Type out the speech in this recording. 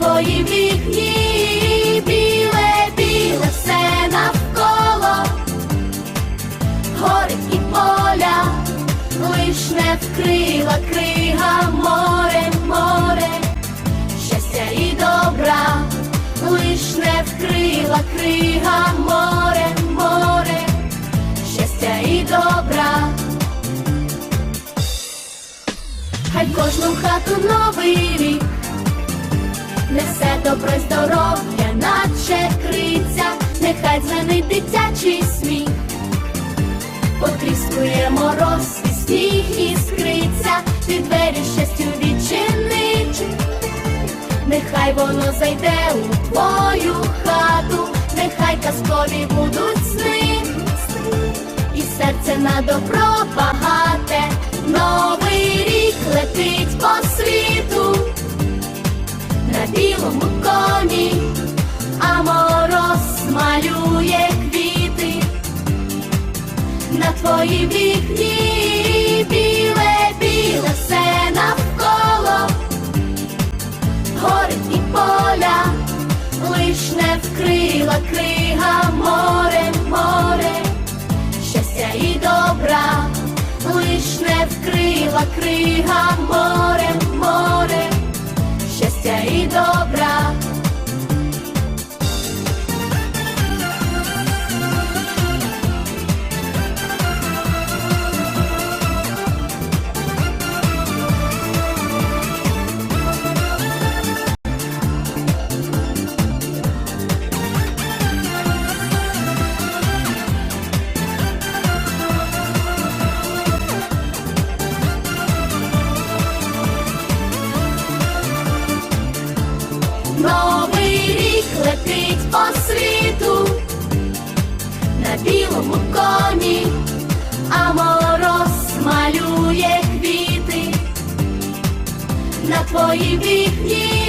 на твоїй вікні, біле, біле все навколо, гори і поля, лиш не вкрила крига море, море. Щастя і добра, лиш не вкрила крига море, море, щастя і добра. Хай кожну хату новий рік добро здоров'я, наче криця, нехай дзвенить дитячий сміх, потріскує мороз і сніг іскриться, ти двері щастю відчинить. Нехай воно зайде у твою хату, нехай казкові будуть сни, і серце на добро коні, а мороз малює квіти, на твоїй вікні, біле, біле все навколо. Гори і поля, лиш не вкрила крига море, море, щастя і добра, лиш не вкрила крига море, море, Новий рік летить по світу. На білому коні, а мороз малює квіти. На твої вікні,